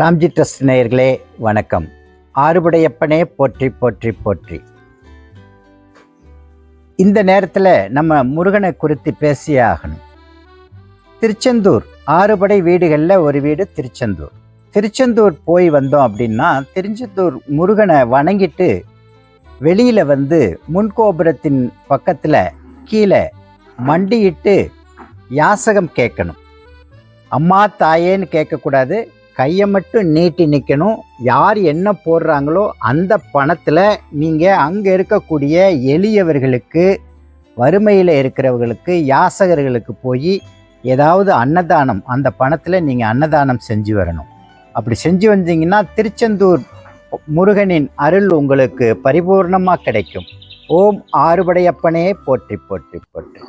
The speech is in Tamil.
ராம்ஜி ட்ரஸ்ட் நேயர்களே வணக்கம். ஆறுபடையப்பனே போற்றி போற்றி போற்றி. இந்த நேரத்தில் நம்ம முருகனை குறித்து பேசியே ஆகணும். திருச்செந்தூர் ஆறுபடை வீடுகளில் ஒரு வீடு திருச்செந்தூர். திருச்செந்தூர் போய் வந்தோம் அப்படின்னா திருச்செந்தூர் முருகனை வணங்கிட்டு வெளியில் வந்து முன்கோபுரத்தின் பக்கத்தில் கீழே மண்டியிட்டு யாசகம் கேட்கணும். அம்மா தாயேன்னு கேட்கக்கூடாது கையை மட்டும் நீட்டி நிற்கணும் யார் என்ன போடுறாங்களோ அந்த பணத்தில் நீங்கள் அங்கே இருக்கக்கூடிய எளியவர்களுக்கு வறுமையில் இருக்கிறவர்களுக்கு யாசகர்களுக்கு போய் ஏதாவது அன்னதானம் அந்த பணத்தில் நீங்கள் அன்னதானம் செஞ்சு வரணும். அப்படி செஞ்சு வந்தீங்கன்னா திருச்செந்தூர் முருகனின் அருள் உங்களுக்கு பரிபூர்ணமாக கிடைக்கும். ஓம் ஆறுபடையப்பனே போற்றி போற்றி போற்றி.